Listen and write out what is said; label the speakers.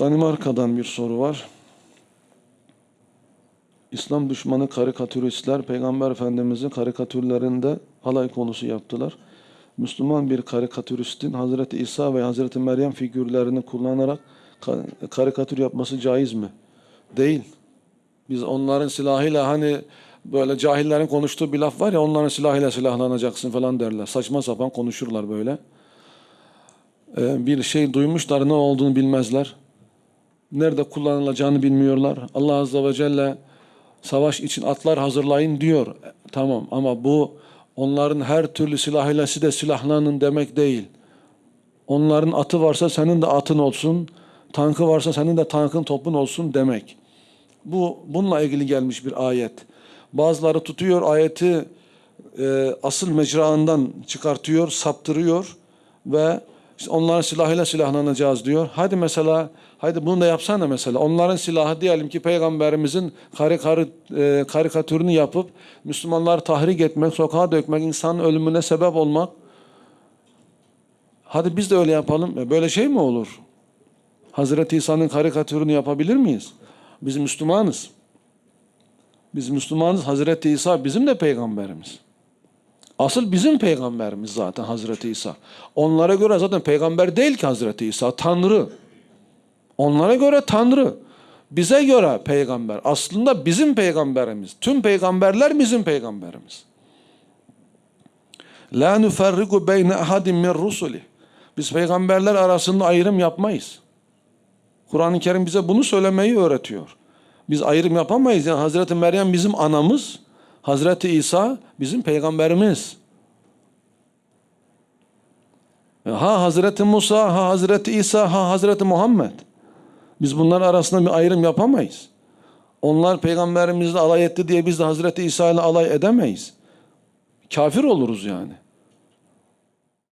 Speaker 1: Danimarka'dan bir soru var. İslam düşmanı karikatüristler Peygamber Efendimizin karikatürlerinde alay konusu yaptılar. Müslüman bir karikatüristin Hazreti İsa ve Hazreti Meryem figürlerini kullanarak ka- karikatür yapması caiz mi? Değil. Biz onların silahıyla hani böyle cahillerin konuştuğu bir laf var ya onların silahıyla silahlanacaksın falan derler. Saçma sapan konuşurlar böyle. Ee, bir şey duymuşlar ne olduğunu bilmezler. Nerede kullanılacağını bilmiyorlar. Allah Azze ve Celle savaş için atlar hazırlayın diyor. E, Tamam ama bu onların her türlü silahıyla siz de silahlanın demek değil. Onların atı varsa senin de atın olsun. Tankı varsa senin de tankın topun olsun demek. Bu bununla ilgili gelmiş bir ayet. Bazıları tutuyor ayeti e, asıl mecraından çıkartıyor, saptırıyor ve işte onların silahıyla silahlanacağız diyor. Hadi mesela, hadi bunu da yapsana mesela. Onların silahı diyelim ki peygamberimizin karikatür, e, karikatürünü yapıp Müslümanları tahrik etmek, sokağa dökmek, insanın ölümüne sebep olmak. Hadi biz de öyle yapalım. E, Böyle şey mi olur? Hazreti İsa'nın karikatürünü yapabilir miyiz? Biz Müslümanız. Biz Müslümanız. Hazreti İsa bizim de peygamberimiz. Asıl bizim peygamberimiz zaten Hazreti İsa. Onlara göre zaten peygamber değil ki Hazreti İsa. Tanrı. Onlara göre Tanrı. Bize göre peygamber. Aslında bizim peygamberimiz. Tüm peygamberler bizim peygamberimiz. La nuferriku beyne ahadin min rusuli. Biz peygamberler arasında ayrım yapmayız. Kur'an-ı Kerim bize bunu söylemeyi öğretiyor. Biz ayrım yapamayız. Yani Hazreti Meryem bizim anamız, Hazreti İsa bizim peygamberimiz. Ha Hazreti Musa, ha Hazreti İsa, ha Hazreti Muhammed. Biz bunlar arasında bir ayrım yapamayız. Onlar peygamberimizle alay etti diye biz de Hazreti İsa ile alay edemeyiz. Kafir oluruz yani.